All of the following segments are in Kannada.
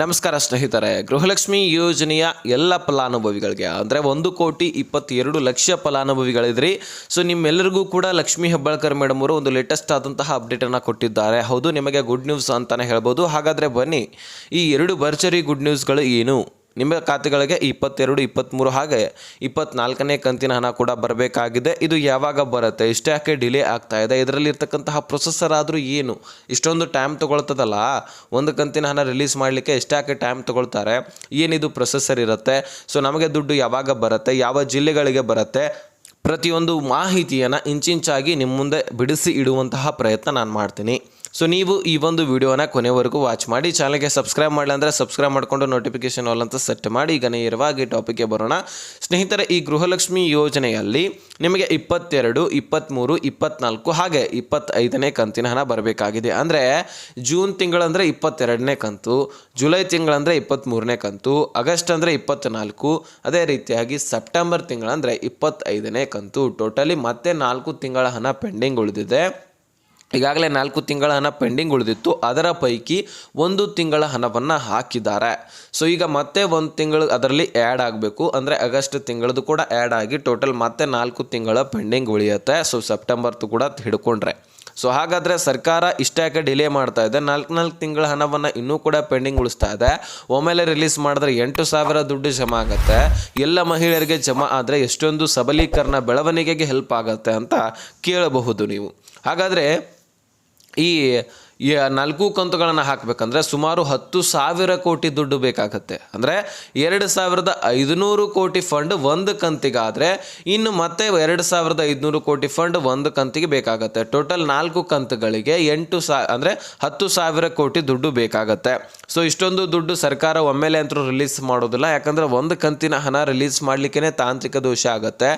ನಮಸ್ಕಾರ ಸ್ನೇಹಿತರೆ, ಗೃಹಲಕ್ಷ್ಮಿ ಯೋಜನೆಯ ಎಲ್ಲ ಫಲಾನುಭವಿಗಳಿಗೆ, ಅಂದರೆ ಒಂದು ಕೋಟಿ ಇಪ್ಪತ್ತೆರಡು ಲಕ್ಷ ಫಲಾನುಭವಿಗಳಿದ್ರಿ. ಸೊ ನಿಮ್ಮೆಲ್ಲರಿಗೂ ಕೂಡ ಲಕ್ಷ್ಮೀ ಹೆಬ್ಬಾಳ್ಕರ್ ಮೇಡಮ್ ಅವರು ಒಂದು ಲೇಟೆಸ್ಟ್ ಆದಂತಹ ಅಪ್ಡೇಟನ್ನು ಕೊಟ್ಟಿದ್ದಾರೆ. ಹೌದು, ನಿಮಗೆ ಗುಡ್ ನ್ಯೂಸ್ ಅಂತಲೇ ಹೇಳ್ಬೋದು. ಹಾಗಾದರೆ ಬನ್ನಿ, ಈ ಎರಡು ಭರ್ಜರಿ ಗುಡ್ ನ್ಯೂಸ್ಗಳು ಏನು? ನಿಮ್ಮ ಖಾತೆಗಳಿಗೆ ಇಪ್ಪತ್ತೆರಡು ಇಪ್ಪತ್ತ್ಮೂರು ಹಾಗೆ ಇಪ್ಪತ್ನಾಲ್ಕನೇ ಕಂತಿನ ಹಣ ಕೂಡ ಬರಬೇಕಾಗಿದೆ. ಇದು ಯಾವಾಗ ಬರುತ್ತೆ? ಇಷ್ಟೇ ಯಾಕೆ ಡಿಲೇ ಆಗ್ತಾ ಇದೆ? ಇದರಲ್ಲಿರ್ತಕ್ಕಂತಹ ಪ್ರೊಸೆಸರ್ ಆದರೂ ಏನು? ಇಷ್ಟೊಂದು ಟೈಮ್ ತೊಗೊಳ್ತದಲ್ಲ? ಒಂದು ಕಂತಿನ ಹಣ ರಿಲೀಸ್ ಮಾಡಲಿಕ್ಕೆ ಎಷ್ಟಾಕೆ ಟೈಮ್ ತೊಗೊಳ್ತಾರೆ? ಏನಿದು ಪ್ರೊಸೆಸರ್ ಇರುತ್ತೆ? ಸೊ ನಮಗೆ ದುಡ್ಡು ಯಾವಾಗ ಬರುತ್ತೆ? ಯಾವ ಜಿಲ್ಲೆಗಳಿಗೆ ಬರುತ್ತೆ? ಪ್ರತಿಯೊಂದು ಮಾಹಿತಿಯನ್ನು ಇಂಚಿಂಚಾಗಿ ನಿಮ್ಮ ಮುಂದೆ ಬಿಡಿಸಿ ಇಡುವಂತಹ ಪ್ರಯತ್ನ ನಾನು ಮಾಡ್ತೀನಿ. ಸೊ ನೀವು ಈ ಒಂದು ವಿಡಿಯೋನ ಕೊನೆವರೆಗೂ ವಾಚ್ ಮಾಡಿ ಚಾನಲ್ಗೆ ಸಬ್ಸ್ಕ್ರೈಬ್ ಮಾಡಲಿ ಅಂದರೆ ಸಬ್ಸ್ಕ್ರೈಬ್ ಮಾಡಿಕೊಂಡು ನೋಟಿಫಿಕೇಶನ್ ಆಲ್ ಅಂತ ಸೆಟ್ ಮಾಡಿ, ಈಗ ನೇರವಾಗಿ ಟಾಪಿಕ್ಗೆ ಬರೋಣ. ಸ್ನೇಹಿತರೆ, ಈ ಗೃಹಲಕ್ಷ್ಮಿ ಯೋಜನೆಯಲ್ಲಿ ನಿಮಗೆ ಇಪ್ಪತ್ತೆರಡು ಇಪ್ಪತ್ತ್ಮೂರು ಇಪ್ಪತ್ನಾಲ್ಕು ಹಾಗೆ ಇಪ್ಪತ್ತೈದನೇ ಕಂತಿನ ಹಣ ಬರಬೇಕಾಗಿದೆ. ಅಂದರೆ ಜೂನ್ ತಿಂಗಳಂದರೆ ಇಪ್ಪತ್ತೆರಡನೇ ಕಂತು ಜುಲೈ ತಿಂಗಳಂದರೆ ಇಪ್ಪತ್ತ್ಮೂರನೇ ಕಂತು ಆಗಸ್ಟ್ ಅಂದರೆ ಇಪ್ಪತ್ತ್ನಾಲ್ಕು ಅದೇ ರೀತಿಯಾಗಿ ಸೆಪ್ಟೆಂಬರ್ ತಿಂಗಳಂದರೆ ಇಪ್ಪತ್ತೈದನೇ ಕಂತು. ಟೋಟಲಿ ಮತ್ತೆ ನಾಲ್ಕು ತಿಂಗಳ ಹಣ ಪೆಂಡಿಂಗ್ ಉಳಿದಿದೆ. ಈಗಾಗಲೇ ನಾಲ್ಕು ತಿಂಗಳ ಹಣ ಪೆಂಡಿಂಗ್ ಉಳಿದಿತ್ತು. ಅದರ ಪೈಕಿ ಒಂದು ತಿಂಗಳ ಹಣವನ್ನು ಹಾಕಿದ್ದಾರೆ. ಸೊ ಈಗ ಮತ್ತೆ ಒಂದು ತಿಂಗಳು ಅದರಲ್ಲಿ ಆ್ಯಡ್ ಆಗಬೇಕು. ಅಂದರೆ ಆಗಸ್ಟ್ ತಿಂಗಳದ್ದು ಕೂಡ ಆ್ಯಡ್ ಆಗಿ ಟೋಟಲ್ ಮತ್ತೆ ನಾಲ್ಕು ತಿಂಗಳ ಪೆಂಡಿಂಗ್ ಉಳಿಯುತ್ತೆ. ಸೊ ಸೆಪ್ಟೆಂಬರ್ದು ಕೂಡ ಹಿಡ್ಕೊಂಡ್ರೆ. ಸೊ ಹಾಗಾದರೆ ಸರ್ಕಾರ ಇಷ್ಟಾಕೆ ಡಿಲೇ ಮಾಡ್ತಾ ಇದೆ? ನಾಲ್ಕು ನಾಲ್ಕು ತಿಂಗಳ ಹಣವನ್ನು ಇನ್ನೂ ಕೂಡ ಪೆಂಡಿಂಗ್ ಉಳಿಸ್ತಾ ಇದೆ. ಒಮ್ಮೆಲೆ ರಿಲೀಸ್ ಮಾಡಿದ್ರೆ ಎಂಟು ಸಾವಿರ ದುಡ್ಡು ಜಮಾ ಆಗುತ್ತೆ. ಎಲ್ಲ ಮಹಿಳೆಯರಿಗೆ ಜಮಾ ಆದರೆ ಎಷ್ಟೊಂದು ಸಬಲೀಕರಣ ಬೆಳವಣಿಗೆಗೆ ಹೆಲ್ಪ್ ಆಗುತ್ತೆ ಅಂತ ಕೇಳಬಹುದು ನೀವು. ಹಾಗಾದರೆ ಈ ಈ ನಾಲ್ಕು ಕಂತುಗಳನ್ನು ಹಾಕಬೇಕಂದ್ರೆ ಸುಮಾರು ಹತ್ತು ಸಾವಿರ ಕೋಟಿ ದುಡ್ಡು ಬೇಕಾಗತ್ತೆ. ಅಂದರೆ ಎರಡು ಸಾವಿರದ ಐದುನೂರು ಕೋಟಿ ಫಂಡ್ ಒಂದು ಕಂತಿಗಾದರೆ ಇನ್ನು ಮತ್ತೆ ಎರಡು ಸಾವಿರದ ಐದುನೂರು ಕೋಟಿ ಫಂಡ್ ಒಂದು ಕಂತಿಗೆ ಬೇಕಾಗತ್ತೆ. ಟೋಟಲ್ ನಾಲ್ಕು ಕಂತುಗಳಿಗೆ ಎಂಟು ಸಾ, ಅಂದರೆ ಹತ್ತು ಸಾವಿರ ಕೋಟಿ ದುಡ್ಡು ಬೇಕಾಗತ್ತೆ. ಸೊ ಇಷ್ಟೊಂದು ದುಡ್ಡು ಸರ್ಕಾರ ಒಮ್ಮೆಲೆ ಅಂತೂ ರಿಲೀಸ್ ಮಾಡೋದಿಲ್ಲ. ಯಾಕಂದರೆ ಒಂದು ಕಂತಿನ ಹಣ ರಿಲೀಸ್ ಮಾಡಲಿಕ್ಕೇ ತಾಂತ್ರಿಕ ದೋಷ ಆಗುತ್ತೆ.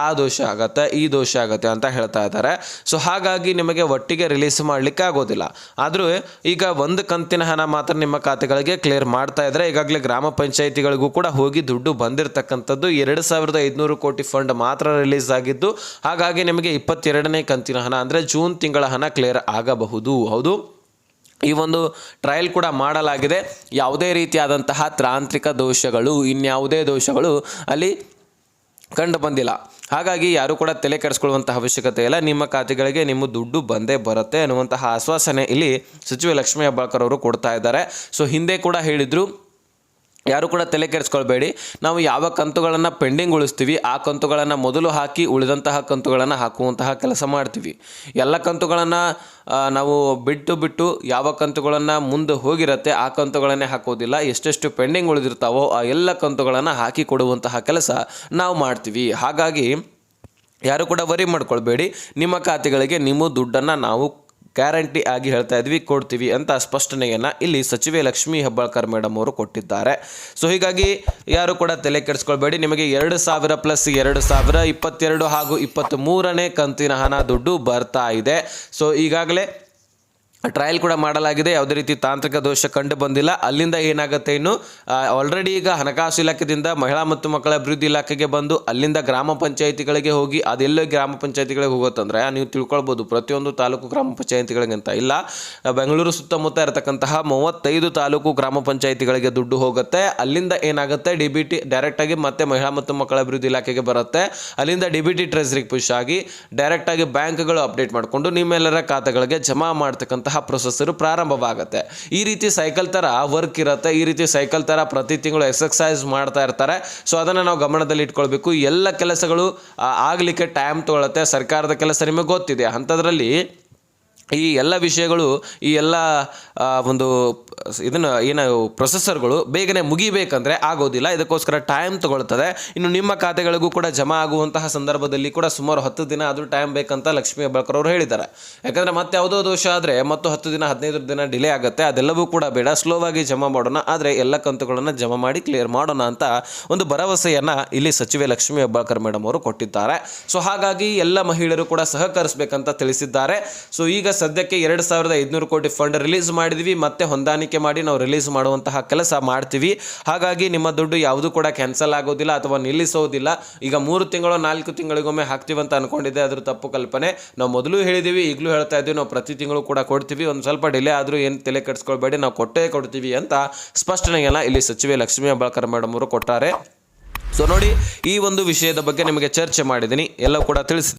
ಆ ದೋಷ ಆಗುತ್ತೆ, ಈ ದೋಷ ಆಗುತ್ತೆ ಅಂತ ಹೇಳ್ತಾ ಇದ್ದಾರೆ. ಸೊ ಹಾಗಾಗಿ ನಿಮಗೆ ಒಟ್ಟಿಗೆ ರಿಲೀಸ್ ಮಾಡಲಿಕ್ಕೆ ಆಗೋದಿಲ್ಲ ಆದರೂ ಈಗ ಒಂದು ಕಂತಿನ ಹಣ ಮಾತ್ರ ನಿಮ್ಮ ಖಾತೆಗಳಿಗೆ ಕ್ಲಿಯರ್ ಮಾಡ್ತಾ ಇದ್ದಾರೆ ಈಗಾಗಲೇ ಗ್ರಾಮ ಪಂಚಾಯಿತಿಗಳಿಗೂ ಕೂಡ ಹೋಗಿ ದುಡ್ಡು ಬಂದಿರತಕ್ಕಂಥದ್ದು ಎರಡು ಸಾವಿರದ ಐದುನೂರು ಕೋಟಿ ಫಂಡ್ ಮಾತ್ರ ರಿಲೀಸ್ ಆಗಿದ್ದು, ಹಾಗಾಗಿ ನಿಮಗೆ ಇಪ್ಪತ್ತೆರಡನೇ ಕಂತಿನ ಹಣ ಅಂದರೆ ಜೂನ್ ತಿಂಗಳ ಹಣ ಕ್ಲಿಯರ್ ಆಗಬಹುದು. ಹೌದು? ಈ ಒಂದು ಟ್ರಯಲ್ ಕೂಡ ಮಾಡಲಾಗಿದೆ. ಯಾವುದೇ ರೀತಿಯಾದಂತಹ ತಾಂತ್ರಿಕ ದೋಷಗಳು, ಇನ್ಯಾವುದೇ ದೋಷಗಳು ಅಲ್ಲಿ ಕಂಡು ಬಂದಿಲ್ಲ. ಹಾಗಾಗಿ ಯಾರು ಕೂಡ ತಲೆ ಕೆಡಿಸ್ಕೊಳ್ಳುವಂತಹ ಅವಶ್ಯಕತೆ ಇಲ್ಲ. ನಿಮ್ಮ ಖಾತೆಗಳಿಗೆ ನಿಮ್ಮ ದುಡ್ಡು ಬಂದೇ ಬರುತ್ತೆ ಅನ್ನುವಂತಹ ಆಶ್ವಾಸನೆ ಇಲ್ಲಿ ಸಚಿವ ಲಕ್ಷ್ಮೀ ಹೆಬ್ಬಾಳ್ಕರ್ ಅವರು ಕೊಡ್ತಾ ಇದ್ದಾರೆ. ಸೊ ಹಿಂದೆ ಕೂಡ ಹೇಳಿದರು ಯಾರು ಕೂಡ ತಲೆ ಕೆರೆಸ್ಕೊಳ್ಬೇಡಿ ನಾವು ಯಾವ ಕಂತುಗಳನ್ನು ಪೆಂಡಿಂಗ್ ಉಳಿಸ್ತೀವಿ, ಆ ಕಂತುಗಳನ್ನು ಮೊದಲು ಹಾಕಿ ಉಳಿದಂತಹ ಕಂತುಗಳನ್ನು ಹಾಕುವಂತಹ ಕೆಲಸ ಮಾಡ್ತೀವಿ. ಎಲ್ಲ ಕಂತುಗಳನ್ನು ನಾವು ಬಿಟ್ಟು ಬಿಟ್ಟು ಯಾವ ಕಂತುಗಳನ್ನು ಮುಂದೆ ಹೋಗಿರುತ್ತೆ, ಆ ಕಂತುಗಳನ್ನೇ ಹಾಕೋದಿಲ್ಲ. ಎಷ್ಟೆಷ್ಟು ಪೆಂಡಿಂಗ್ ಉಳಿದಿರ್ತಾವೋ, ಆ ಎಲ್ಲ ಕಂತುಗಳನ್ನು ಹಾಕಿ ಕೊಡುವಂತಹ ಕೆಲಸ ನಾವು ಮಾಡ್ತೀವಿ. ಹಾಗಾಗಿ, ಯಾರು ಕೂಡ ವರಿ ಮಾಡ್ಕೊಳ್ಬೇಡಿ. ನಿಮ್ಮ ಖಾತೆಗಳಿಗೆ ನಿಮ್ಮ ದುಡ್ಡನ್ನು ನಾವು ಗ್ಯಾರಂಟಿ ಆಗಿ ಹೇಳ್ತಾ ಇದ್ವಿ, ಕೊಡ್ತೀವಿ ಅಂತ ಸ್ಪಷ್ಟನೆಯನ್ನು ಇಲ್ಲಿ ಸಚಿವೆ ಲಕ್ಷ್ಮೀ ಹೆಬ್ಬಾಳ್ಕರ್ ಮೇಡಮ್ ಅವರು ಕೊಟ್ಟಿದ್ದಾರೆ. ಸೊ ಹೀಗಾಗಿ ಯಾರು ಕೂಡ ತಲೆ ಕೆಡಿಸ್ಕೊಳ್ಬೇಡಿ. ನಿಮಗೆ ಎರಡು ಸಾವಿರ ಪ್ಲಸ್ ಎರಡು ಸಾವಿರ, ಇಪ್ಪತ್ತೆರಡು ಹಾಗೂ ಇಪ್ಪತ್ತ್ ಮೂರನೇ ಕಂತಿನ ಹಣ ದುಡ್ಡು ಬರ್ತಾ ಇದೆ. ಸೊ ಈಗಾಗಲೇ ಟ್ರಯಲ್ ಕೂಡ ಮಾಡಲಾಗಿದೆ. ಯಾವುದೇ ರೀತಿ ತಾಂತ್ರಿಕ ದೋಷ ಕಂಡು ಬಂದಿಲ್ಲ. ಅಲ್ಲಿಂದ ಏನಾಗುತ್ತೆ ಇನ್ನು ಆಲ್ರೆಡಿ ಈಗ ಹಣಕಾಸು ಇಲಾಖೆಯಿಂದ ಮಹಿಳಾ ಮತ್ತು ಮಕ್ಕಳ ಅಭಿವೃದ್ಧಿ ಇಲಾಖೆಗೆ ಬಂದು ಅಲ್ಲಿಂದ ಗ್ರಾಮ ಪಂಚಾಯಿತಿಗಳಿಗೆ ಹೋಗಿ ಅದೆಲ್ಲೋ ಗ್ರಾಮ ಪಂಚಾಯಿತಿಗಳಿಗೆ ಹೋಗುತ್ತಂದ್ರೆ ನೀವು ತಿಳ್ಕೊಳ್ಬೋದು. ಪ್ರತಿಯೊಂದು ತಾಲೂಕು ಗ್ರಾಮ ಪಂಚಾಯಿತಿಗಳಿಗೆ ಅಂತ ಇಲ್ಲ ಬೆಂಗಳೂರು ಸುತ್ತಮುತ್ತ ಇರತಕ್ಕಂತಹ ಮೂವತ್ತೈದು ತಾಲೂಕು ಗ್ರಾಮ ಪಂಚಾಯಿತಿಗಳಿಗೆ ದುಡ್ಡು ಹೋಗುತ್ತೆ. ಅಲ್ಲಿಂದ ಏನಾಗುತ್ತೆ, ಡಿ ಬಿ ಟಿ ಡೈರೆಕ್ಟಾಗಿ ಮತ್ತೆ ಮಹಿಳಾ ಮತ್ತು ಮಕ್ಕಳ ಅಭಿವೃದ್ಧಿ ಇಲಾಖೆಗೆ ಬರುತ್ತೆ. ಅಲ್ಲಿಂದ ಡಿ ಬಿ ಟಿ ಟ್ರೆಸರಿಗೆ ಪುಷ್ ಆಗಿ ಡೈರೆಕ್ಟಾಗಿ ಬ್ಯಾಂಕ್ಗಳು ಅಪ್ಡೇಟ್ ಮಾಡಿಕೊಂಡು ನಿಮ್ಮೆಲ್ಲರ ಖಾತೆಗಳಿಗೆ ಜಮಾ ಮಾಡ್ತಕ್ಕಂತಹ ಪ್ರೊಸೆಸರು ಪ್ರಾರಂಭವಾಗುತ್ತೆ. ಈ ರೀತಿ ಸೈಕಲ್ ಥರ ವರ್ಕ್ ಇರುತ್ತೆ, ಈ ರೀತಿ ಸೈಕಲ್ ಥರ ಪ್ರತಿ ತಿಂಗಳು ಎಕ್ಸರ್ಸೈಸ್ ಮಾಡ್ತಾ ಇರ್ತಾರೆ. ಸೊ ಅದನ್ನು ನಾವು ಗಮನದಲ್ಲಿ ಇಟ್ಕೊಳ್ಬೇಕು. ಎಲ್ಲ ಕೆಲಸಗಳು ಆಗಲಿಕ್ಕೆ ಟೈಮ್ ತೊಗೊಳುತ್ತೆ. ಸರ್ಕಾರದ ಕೆಲಸ ನಿಮಗೆ ಗೊತ್ತಿದೆ. ಅಂಥದ್ರಲ್ಲಿ ಈ ಎಲ್ಲ ವಿಷಯಗಳು, ಈ ಎಲ್ಲ ಒಂದು, ಇದನ್ನು, ಏನು, ಪ್ರೊಸೆಸರ್ಗಳು ಬೇಗನೆ ಮುಗಿಬೇಕಂದ್ರೆ ಆಗೋದಿಲ್ಲ. ಇದಕ್ಕೋಸ್ಕರ ಟೈಮ್ ತಗೊಳ್ತದೆ. ಇನ್ನು ನಿಮ್ಮ ಖಾತೆಗಳಿಗೂ ಕೂಡ ಜಮಾ ಆಗುವಂತಹ ಸಂದರ್ಭದಲ್ಲಿ ಕೂಡ ಸುಮಾರು ಹತ್ತು ದಿನ ಆದರೂ ಟೈಮ್ ಬೇಕಂತ ಲಕ್ಷ್ಮೀ ಹೆಬ್ಬಾಳ್ಕರ್ ಅವರು ಹೇಳಿದ್ದಾರೆ. ಯಾಕಂದರೆ ಮತ್ತೆ ಯಾವುದೋ ದೋಷ ಆದರೆ ಮತ್ತು ಹತ್ತು ದಿನ, ಹದಿನೈದು ದಿನ ಡಿಲೇ ಆಗುತ್ತೆ. ಅದೆಲ್ಲವೂ ಕೂಡ ಬೇಡ. ಸ್ಲೋವಾಗಿ ಜಮಾ ಮಾಡೋಣ. ಆದರೆ ಎಲ್ಲ ಕಂತುಗಳನ್ನು ಜಮಾ ಮಾಡಿ ಕ್ಲಿಯರ್ ಮಾಡೋಣ ಅಂತ ಒಂದು ಭರವಸೆಯನ್ನು ಇಲ್ಲಿ ಸಚಿವೆ ಲಕ್ಷ್ಮೀ ಹೆಬ್ಬಾಳ್ಕರ್ ಮೇಡಮ್ ಅವರು ಕೊಟ್ಟಿದ್ದಾರೆ. ಸೊ ಹಾಗಾಗಿ ಎಲ್ಲ ಮಹಿಳೆಯರು ಕೂಡ ಸಹಕರಿಸಬೇಕಂತ ತಿಳಿಸಿದ್ದಾರೆ. ಸೊ ಈಗ ಸದ್ಯಕ್ಕೆ ಎರಡು ಸಾವಿರದ ಐದುನೂರು ಕೋಟಿ ಫಂಡ್ ರಿಲೀಸ್ ಮಾಡಿದ್ವಿ. ಮತ್ತೆ ಹೊಂದಾಣಿಕೆ ಮಾಡಿ ನಾವು ರಿಲೀಸ್ ಮಾಡುವಂತಹ ಕೆಲಸ ಮಾಡ್ತೀವಿ. ಹಾಗಾಗಿ ನಿಮ್ಮ ದುಡ್ಡು ಯಾವುದು ಕೂಡ ಕ್ಯಾನ್ಸಲ್ ಆಗೋದಿಲ್ಲ ಅಥವಾ ನಿಲ್ಲಿಸೋದಿಲ್ಲ. ಈಗ ಮೂರು ತಿಂಗಳು, ನಾಲ್ಕು ತಿಂಗಳಿಗೊಮ್ಮೆ ಹಾಕ್ತೀವಿ ಅಂತ ಅನ್ಕೊಂಡಿದ್ದೆ. ಅದ್ರ ತಪ್ಪು ಕಲ್ಪನೆ. ನಾವು ಮೊದಲು ಹೇಳಿದ್ದೀವಿ ಈಗಲೂ ಹೇಳ್ತಾ ಇದ್ದೀವಿ. ನಾವು ಪ್ರತಿ ತಿಂಗಳು ಕೂಡ ಕೊಡ್ತೀವಿ. ಒಂದು ಸ್ವಲ್ಪ ಡಿಲೇ ಆದರೂ ಏನು ತಲೆ ಕೆಡಿಸ್ಕೊಳ್ಬೇಡಿ. ನಾವು ಕೊಟ್ಟೇ ಕೊಡ್ತೀವಿ ಅಂತ ಸ್ಪಷ್ಟನೆಯನ್ನು ಇಲ್ಲಿ ಸಚಿವೆ ಲಕ್ಷ್ಮೀ ಹೆಬ್ಬಾಳ್ಕರ್ ಮೇಡಮ್ ಅವರು ಕೊಟ್ಟಾರೆ. ಸೊ ನೋಡಿ, ಈ ಒಂದು ವಿಷಯದ ಬಗ್ಗೆ ನಿಮಗೆ ಚರ್ಚೆ ಮಾಡಿದ್ದೀನಿ. ಎಲ್ಲ ಕೂಡ ತಿಳಿಸಿ